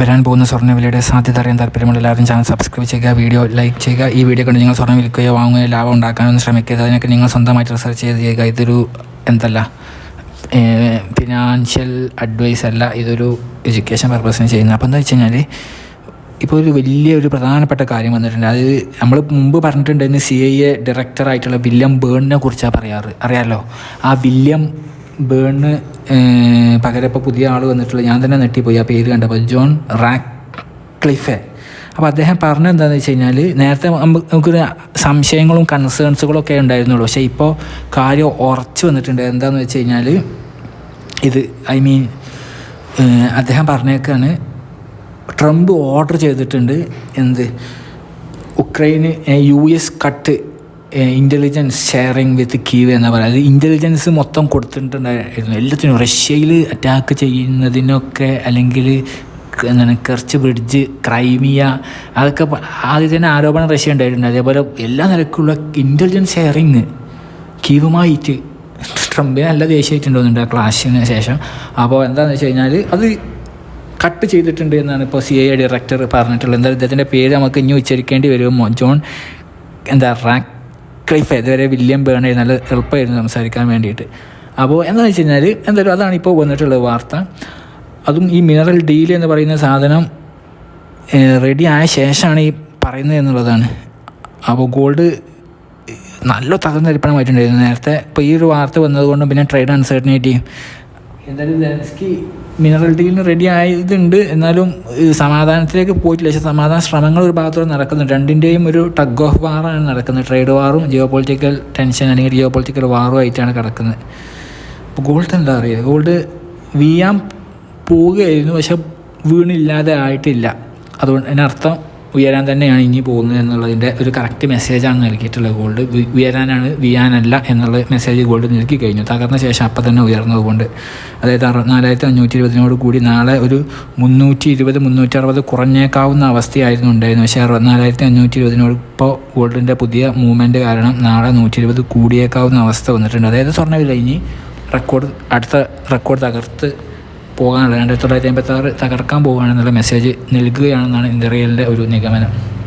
വരാൻ പോകുന്ന സ്വർണവിലയുടെ സാധ്യത അറിയാൻ താല്പര്യമുള്ള എല്ലാവരും ചാനൽ സബ്സ്ക്രൈബ് ചെയ്യുക വീഡിയോ ലൈക്ക് ചെയ്യുക. ഈ വീഡിയോ കണ്ട് നിങ്ങൾ സ്വർണം വിൽക്കുകയോ വാങ്ങുകയോ ലാഭം ഉണ്ടാക്കാനൊന്നും ശ്രമിക്കരുത്. അതിനൊക്കെ നിങ്ങൾ സ്വന്തമായിട്ട് റിസർച്ച് ചെയ്ത് ചെയ്യുക. ഇതൊരു എന്തല്ല ഫിനാൻഷ്യൽ അഡ്വൈസ് അല്ല. ഇതൊരു എഡ്യൂക്കേഷൻ പർപ്പസിന് ചെയ്യുന്നത്. അപ്പോൾ എന്താ വെച്ച് കഴിഞ്ഞാൽ ഇപ്പോൾ ഒരു വലിയ ഒരു പ്രധാനപ്പെട്ട കാര്യം വന്നിട്ടുണ്ട്. അത് നമ്മൾ മുമ്പ് പറഞ്ഞിട്ടുണ്ടായിരുന്നു സി ഐ എ ഡയറക്ടറായിട്ടുള്ള വില്യം ബേണിനെ കുറിച്ചാണ് പറയാറ്. അറിയാമല്ലോ ആ വില്യം ബേണിന് പകരം ഇപ്പോൾ പുതിയ ആൾ വന്നിട്ടുള്ള ഞാൻ തന്നെ നെട്ടിപ്പോയി ആ പേര് കണ്ടപ്പോൾ ജോൺ റാക്ക് ക്ലിഫെ അപ്പോൾ അദ്ദേഹം പറഞ്ഞത് എന്താണെന്ന് വെച്ച് കഴിഞ്ഞാൽ നേരത്തെ നമുക്കൊരു സംശയങ്ങളും കൺസേൺസുകളും ഒക്കെ ഉണ്ടായിരുന്നുള്ളൂ. പക്ഷേ ഇപ്പോൾ കാര്യം ഉറച്ചു വന്നിട്ടുണ്ട്. എന്താണെന്ന് വെച്ച് കഴിഞ്ഞാൽ ഇത് ഐ മീൻ അദ്ദേഹം പറഞ്ഞേക്കാണ് ട്രംപ് ഓർഡർ ചെയ്തിട്ടുണ്ട് എന്ത്? ഉക്രൈന് U S cut intelligence sharing with Kyiv എന്ന് പറയുന്നത് ഇന്റലിജൻസ് മൊത്തം കൊടുത്തിട്ടുണ്ടായിരുന്നു. എല്ലാത്തിനും റഷ്യയിൽ അറ്റാക്ക് ചെയ്യുന്നതിനൊക്കെ അല്ലെങ്കിൽ എന്താണ് കർച്ച് ബ്രിഡ്ജ് ക്രൈമിയ അതൊക്കെ ആദ്യം തന്നെ ആരോപണം റഷ്യ ഉണ്ടായിട്ടുണ്ട്. അതേപോലെ എല്ലാ നിലക്കുള്ള ഇന്റലിജൻസ് ഷെയറിങ് കീവുമായിട്ട് ട്രംപിന് നല്ല ദേഷ്യമായിട്ടുണ്ടോന്നുണ്ട് ആ ക്ലാസ്സിന് ശേഷം. അപ്പോൾ എന്താണെന്ന് വെച്ച് കഴിഞ്ഞാൽ അത് കട്ട് ചെയ്തിട്ടുണ്ട് എന്നാണ് ഇപ്പോൾ സി ഐ ഡയറക്ടർ പറഞ്ഞിട്ടുള്ളത്. എന്താ ഇദ്ദേഹത്തിന്റെ പേര് നമുക്ക് ഇനി ഉച്ചരിക്കേണ്ടി വരും ജോൺ എന്താ റാക്ക് ക്ലിഫ് ഇതുവരെ വില്യം ബേണേ നല്ല എളുപ്പമായിരുന്നു സംസാരിക്കാൻ വേണ്ടിയിട്ട്. അപ്പോൾ എന്താണെന്ന് വെച്ച് കഴിഞ്ഞാൽ എന്തായാലും അതാണ് ഇപ്പോൾ വന്നിട്ടുള്ള വാർത്ത. അതും ഈ മിനറൽ ഡീൽ എന്ന് പറയുന്ന സാധനം റെഡി ആയ ശേഷമാണ് ഈ പറയുന്നത് എന്നുള്ളതാണ്. അപ്പോൾ ഗോൾഡ് നല്ല തകർന്ന ഇരിപ്പണമായിട്ടുണ്ടായിരുന്നു നേരത്തെ ഇപ്പോൾ ഈ ഒരു വാർത്ത വന്നതുകൊണ്ടും പിന്നെ ട്രേഡ് അൺസർട്ടനിറ്റിയും എന്തായാലും മിനറൽ ഡീലിന് റെഡി ആയതുണ്ട് എന്നാലും സമാധാനത്തിലേക്ക് പോയിട്ടില്ല. പക്ഷേ സമാധാന ശ്രമങ്ങൾ ഒരു ഭാഗത്തോടെ നടക്കുന്നുണ്ട്. രണ്ടിന്റെയും ഒരു ടഗ് ഓഫ് വാറാണ് നടക്കുന്നത്. ട്രേഡ് വാറും ജിയോ പൊളിറ്റിക്കൽ ടെൻഷൻ അല്ലെങ്കിൽ ജിയോ പൊളിറ്റിക്കൽ വാറും ആയിട്ടാണ് കിടക്കുന്നത്. അപ്പോൾ ഗോൾഡ് എന്താ പറയുക? ഗോൾഡ് വീയാൻ പോവുകയായിരുന്നു. പക്ഷെ വീണില്ലാതെ ആയിട്ടില്ല. അതുകൊണ്ട് അതിനർത്ഥം ഉയരാൻ തന്നെയാണ് ഇനി പോകുന്നത് എന്നുള്ളതിന്റെ ഒരു കറക്റ്റ് മെസ്സേജാണ് നൽകിയിട്ടുള്ളത്. ഗോൾഡ് ഉയരാനാണ് വീയാനല്ല എന്നുള്ള മെസ്സേജ് ഗോൾഡ് നൽകി കഴിഞ്ഞു. തകർന്ന ശേഷം അപ്പം തന്നെ ഉയർന്നതുകൊണ്ട് അതായത് അറുപത്തിനാലായിരത്തി അഞ്ഞൂറ്റി ഇരുപതിനോട് കൂടി നാളെ ഒരു മുന്നൂറ്റി ഇരുപത് മുന്നൂറ്റി അറുപത് കുറഞ്ഞേക്കാവുന്ന അവസ്ഥയായിരുന്നു ഉണ്ടായിരുന്നു പക്ഷേ അറുപത്തിനാലായിരത്തി അഞ്ഞൂറ്റി ഇരുപതിനോട് ഇപ്പോൾ ഗോൾഡിന്റെ പുതിയ മൂവ്മെന്റ് കാരണം നാളെ നൂറ്റി ഇരുപത് കൂടിയേക്കാവുന്ന അവസ്ഥ വന്നിട്ടുണ്ട്. അതായത് സ്വർണവില ഇനി റെക്കോർഡ് അടുത്ത റെക്കോർഡ് തകർത്ത് പോകാനുള്ള രണ്ടായിരത്തി തൊള്ളായിരത്തി അമ്പത്തി ആറ് തകർക്കാൻ പോകുകയാണെന്നുള്ള മെസ്സേജ് നൽകുകയാണെന്നാണ് ഇന്ത്യറിയലിന്റെ ഒരു നിഗമനം.